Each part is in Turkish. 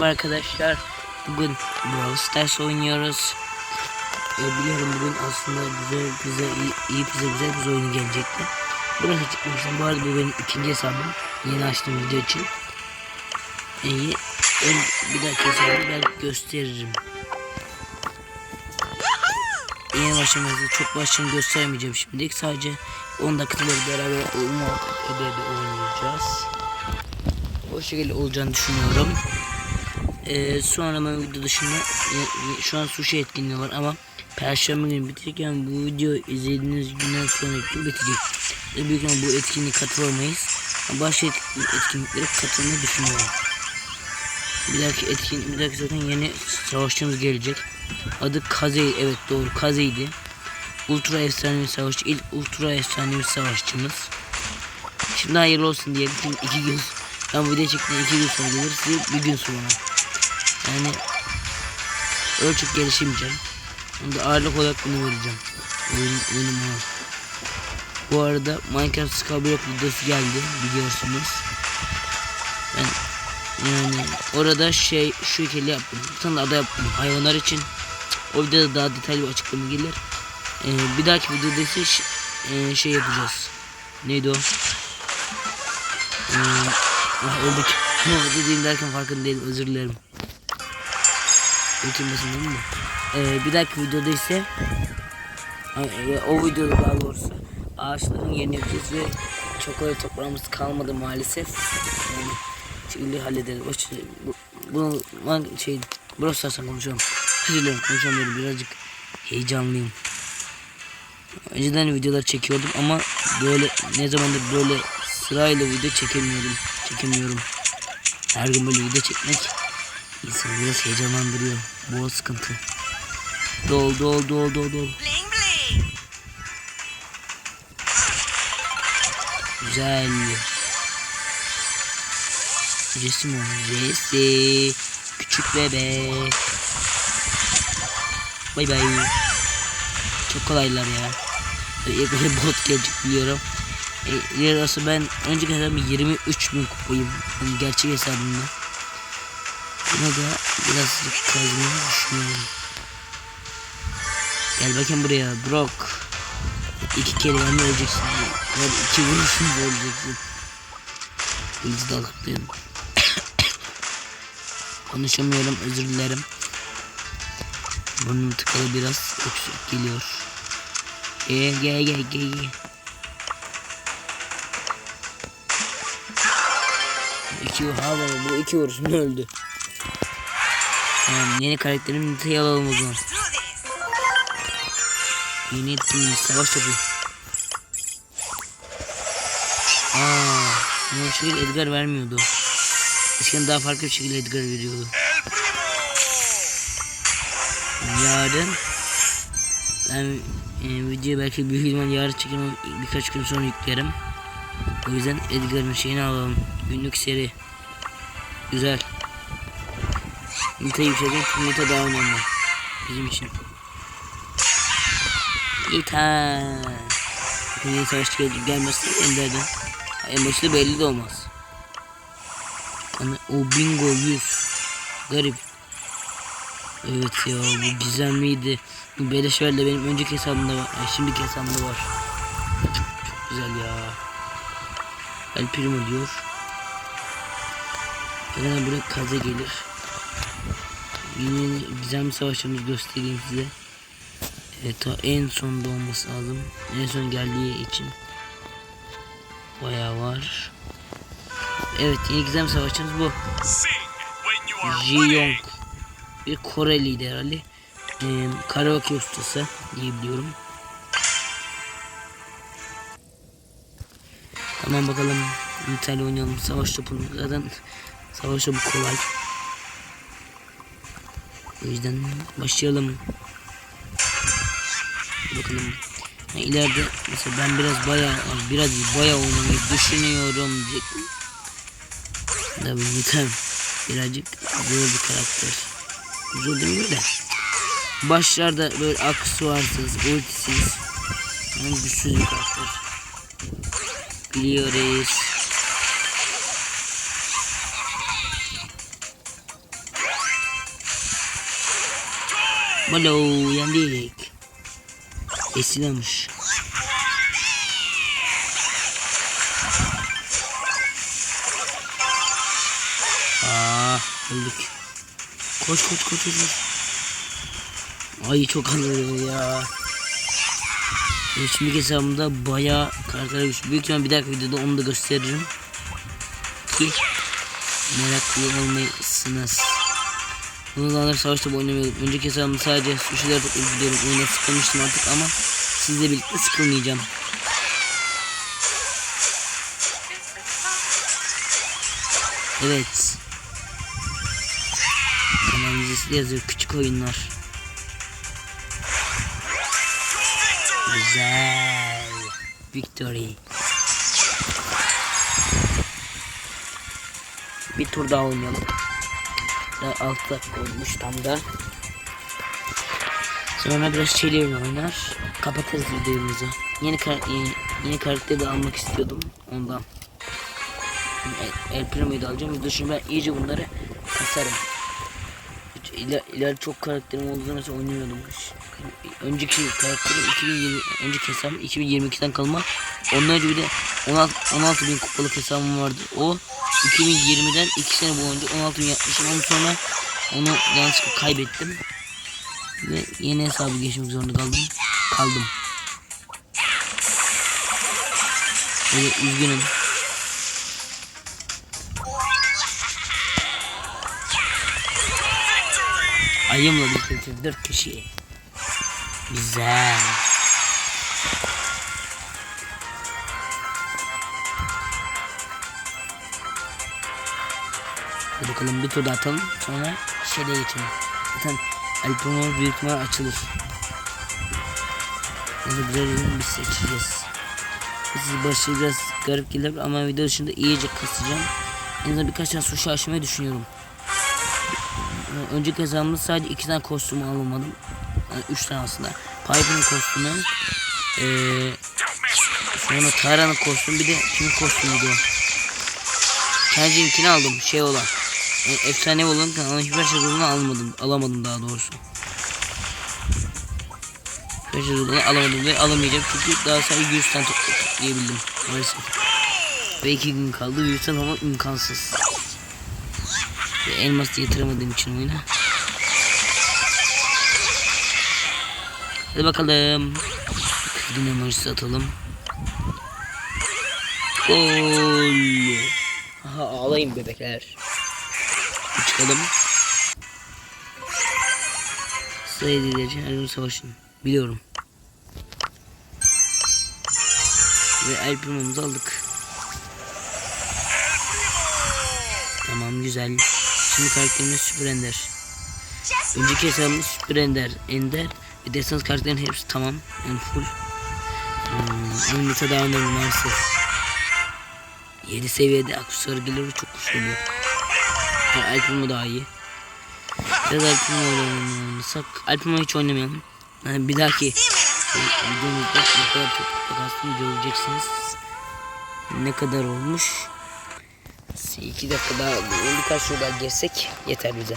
Merhaba arkadaşlar. Bugün Brawl Stars oynuyoruz. Ee, biliyorum bugün aslında güzel bize iyi, iyi bize güzel bir oyunu gelecekti. Burası çıkmıştım. Bu arada bu benim ikinci hesabım. Yeni açtığım video için. İyi. Ön, bir dahaki hesabı ben gösteririm. Yeni başlaması çok başını göstermeyeceğim şimdilik. Sadece 10 dakikaları beraber muhabbet ede oynayacağız. O şekilde olacağını düşünüyorum. Ee, sonra ben video dışında e, e, şu an sushi etkinliği var ama Perşembe günü bitirirken bu video izlediğiniz günden sonraki bitecek. E, büyük ihtimalle bu etkinliğe katılamayız. Ama Başka etkin- etkinliklere katılmayı düşünüyorum. Bir dahaki etkin, bir dahaki zaten yeni savaşçımız gelecek. Adı Kazey, evet doğru Kazey'di. Ultra efsanevi savaşçı, ilk ultra efsanevi savaşçımız. Şimdi hayırlı olsun diyelim. Şimdi iki gün ben video çektiğimde iki gün sonra gelir size bir gün sonra. Yani ölçüp gelişemeyeceğim. Onu da ağırlık olarak bunu vereceğim. Oyun, oyunum o. Bu arada Minecraft Skyblock videosu geldi biliyorsunuz. Ben yani orada şey şu şekilde yaptım. Bir tane ada yaptım hayvanlar için. O videoda daha detaylı bir açıklama gelir. Ee, bir dahaki videoda ise e, şey yapacağız. Neydi o? Ee, ah, öldük. Ne dediğim derken farkında değilim özür dilerim. Ötülmesin değil mi? Ee, bir dahaki videoda ise e, o videoda daha doğrusu ağaçların yerini yapacağız ve çok öyle toprağımız kalmadı maalesef. Yani şimdi hallederiz. O şey, bu, bunu ben şey burası sarsan konuşalım. Dilerim konuşamıyorum birazcık heyecanlıyım. Önceden videolar çekiyordum ama böyle ne zamandır böyle sırayla video çekemiyordum. Çekemiyorum. Her gün böyle video çekmek insanı biraz heyecanlandırıyor. Bu sıkıntı. Dol dol dol dol dol. Güzel. Resim o. Resi. Küçük bebek. Bay bay. Çok kolaylar ya. Böyle bot gelecek biliyorum. E, yarısı ben önceki hesabım 23 bin kupayım. Yani gerçek hesabımda. Buna da biraz kazmayı düşünüyorum. Gel bakayım buraya Brock. İki kere yanına öleceksin. Yani iki vuruşunda öleceksin. İyice dalgaklıyım. Konuşamıyorum özür dilerim. Burnum tıkalı biraz öksürük geliyor. Gel gel gel gel gel. İki hava bu iki vuruşunda öldü. Tamam yeni karakterimi nitayı alalım o zaman. Yeni ettiğimiz savaş topu. Aa, bu şekilde Edgar vermiyordu. Eskiden daha farklı bir şekilde Edgar veriyordu. Yarın ben e, videoyu belki büyük ihtimal yarın çekerim birkaç gün sonra yüklerim. O yüzden Edgar'ın şeyini alalım. Günlük seri. Güzel. Nita yükselecek çünkü Nita daha önemli. Bizim için. Nita. Yeni savaşçı gelecek gelmezse enderden. En başta belli de olmaz. Yani o bingo 100. Garip. Evet ya bu gizemliydi. Bu beleş ver de benim önceki hesabımda var. Ay, şimdiki hesabımda var. Çok, güzel ya. El Primo diyor. Hemen buraya kaze gelir. Yine gizemli savaşlarımızı göstereyim size. Evet en sonda olması lazım. En son geldiği için. Bayağı var. Evet yeni gizem savaşçımız bu. Sing when you are Ji ready. Yong. Bir Koreliydi herhalde. Ee, karaoke ustası diyebiliyorum. Tamam bakalım. İtalya oynayalım. Savaş topunu. Zaten savaş topu kolay. O yüzden başlayalım. Bakalım. Ha, ileride mesela ben biraz bayağı biraz bayağı oynamayı düşünüyorum diyecektim. Tabii yeter. Birazcık zor bir karakter. Zor değil de. Başlarda böyle aksesuarsız, ultisiz. Yani güçsüz bir karakter. Biliyoruz. Balo yendik. Esilamış. Aa öldük. Koş koş koş koş. Ay çok anlıyorum ya. Şimdi hesabımda bayağı kartlar güçlü. Büyük ihtimalle bir dahaki videoda onu da gösteririm. Ki meraklı olmayasınız. Zamanlar savaşta oynamıyordum. Önceki hesabımda sadece suçluları gidiyorum. Oyuna sıkılmıştım artık ama sizle birlikte sıkılmayacağım. Evet. Vizesi de yazıyor. Küçük oyunlar. Güzel. Victory. Bir tur daha oynayalım. Daha 6 dakika olmuş tam da. Sonra biraz şeylerle oynar. Kapatırız videomuzu. Yeni, kar yeni, karakteri de almak istiyordum. Ondan. El, El Primo'yu da alacağım. Video şimdi ben iyice bunları kasarım. İler, iler çok karakterim olduğunu için oynuyordum. Önceki karakterim 2020 önceki hesabım 2022'den kalma. Ondan önce bir de 16, 16 bin kupalık hesabım vardı. O 2020'den 2 sene boyunca 16 bin yapmışım. Ondan sonra onu yanlışlıkla kaybettim. Ve yeni hesabı geçmek zorunda kaldım. Kaldım. Böyle üzgünüm. Ayımla birlikte 4 kişi. Güzel. Hadi bakalım bir tur atalım. Sonra şeyle geçelim. Zaten El Primo büyük ihtimal açılır. Güzel ürün biz seçeceğiz. Siz biraz garip gelir ama video dışında iyice kasacağım. En azından birkaç tane sushi açmayı düşünüyorum. Önceki hesabımda sadece iki tane kostüm almadım. Yani üç tane aslında. Piper'ın kostümü. Ee, sonra Tara'nın kostümü bir de kimin kostümüydü o? Kendimkini aldım şey olan. E, efsane olan ama hiçbir sezonunu almadım. Alamadım daha doğrusu. Hiçbir sezonunu alamadım ve alamayacağım çünkü daha sadece 100 tane toplayabildim maalesef. Ve iki gün kaldı 100 tane ama imkansız. Elmas yatıramadığım için oyuna. Hadi bakalım. Kızgın emojisi atalım. Gol. Aha ağlayın bebekler. Çıkalım. Sayı dileci her gün savaşın. Biliyorum. Ve el primamızı aldık. Tamam güzel. Şimdi karakterimiz Süper Ender. Önceki hesabımız Süper Ender, Ender ve Destans karakterin hepsi tamam. Yani full. Hmm, oyunda devam edelim maalesef. 7 seviyede aksesuar gelir çok güçlü oluyor. Ha, Alpimo daha iyi. Biraz Alpimo oynasak. Alpimo hiç oynamayalım. Yani bir dahaki videomuzda ne kadar çok kastım göreceksiniz. Ne kadar olmuş? 2 dakika daha birkaç tur daha girsek yeter bize.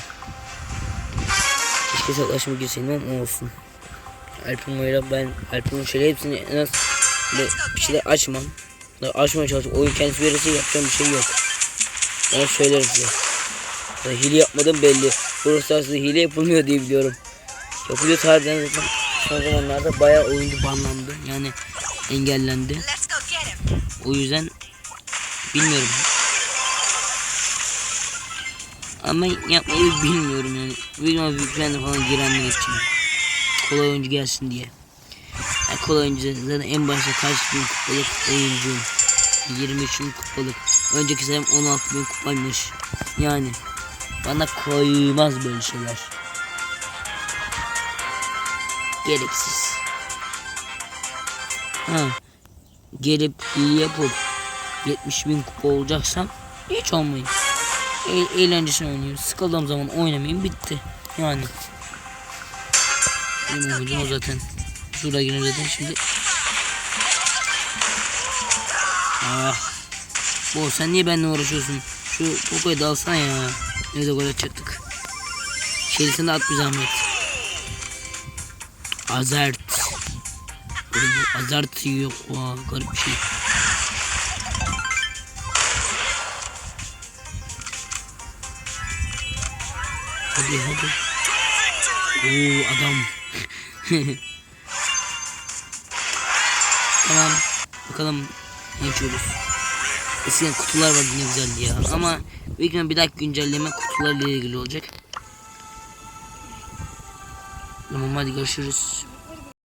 Keşke savaşma girseydim ama olsun. Alpimo'yla ben Alpimo şöyle hepsini en az böyle bir şeyler açmam. Açmaya çalışıyorum. Oyun kendisi verirse yapacağım bir şey yok. Ben söylerim size. Ya hile yapmadım belli. Burası aslında hile yapılmıyor diye biliyorum. Yapılıyor harbiden zaten son zamanlarda bayağı oyuncu banlandı. Yani engellendi. O yüzden bilmiyorum. Ama yapmayı bilmiyorum yani. Büyük büyüklerine falan girenler için. Kolay oyuncu gelsin diye. Yani kolay oyuncu zaten en başta kaç bin kupalık oyuncuyum. 23 bin kupalık. Önceki sene 16 bin kupaymış. Yani bana koymaz böyle şeyler. Gereksiz. Ha. Gelip iyi yapıp 70 bin kupa olacaksam hiç olmayın. E eğlencesini oynuyoruz. Sıkıldığım zaman oynamayın bitti. Yani. Benim oyuncum o zaten. Şurada yine zaten şimdi. Ah. Bu sen niye benimle uğraşıyorsun? Şu Poco'yu da alsana ya. Ne de gol atacaktık. Şerisini at bir zahmet. Azert. Azert yok. Aa, garip bir şey. Hadi hadi. Oo adam. tamam. Bakalım ne içiyoruz. Eskiden kutular vardı ne güzeldi ya. Ama büyük bir dahaki güncelleme kutularla ilgili olacak. Tamam hadi görüşürüz.